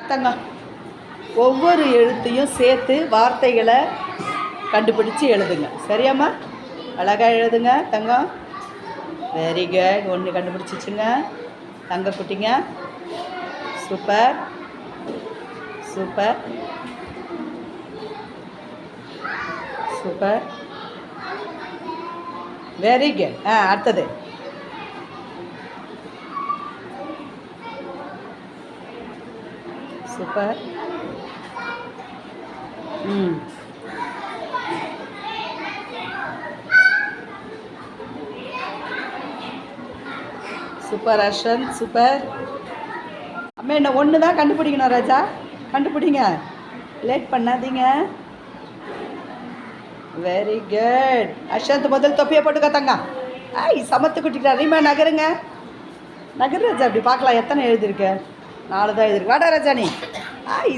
அத்தங்க ஒவ்வொரு எழுத்தையும் சேர்த்து வார்த்தைகளை கண்டுபிடிச்சு எழுதுங்க. சரியாம்மா? அழகாக எழுதுங்க தங்கம். வெரி குட் ஒன்று கண்டுபிடிச்சிச்சுங்க. தங்க குட்டிங்க. Super super super very good ஆ அடுத்தது. சூப்பர் ம் சூப்பர் அர்ஷன் சூப்பர் அம்மா என்ன ஒன்று தான் கண்டுபிடிக்கணும் ராஜா. கண்டுபிடிங்க. லேட் பண்ணாதீங்க. வெரி குட் அர்ஷந்த் முதல் தொப்பியை போட்டுக்கோ தங்க ஐய் சமத்து குட்டிக்கிட்டா ரீமா நகருங்க. நகர் ராஜா. அப்படி பார்க்கலாம். எத்தனை எழுதியிருக்கேன் நாலு தான் எதிர்க்கு. வாடா ராஜா நீ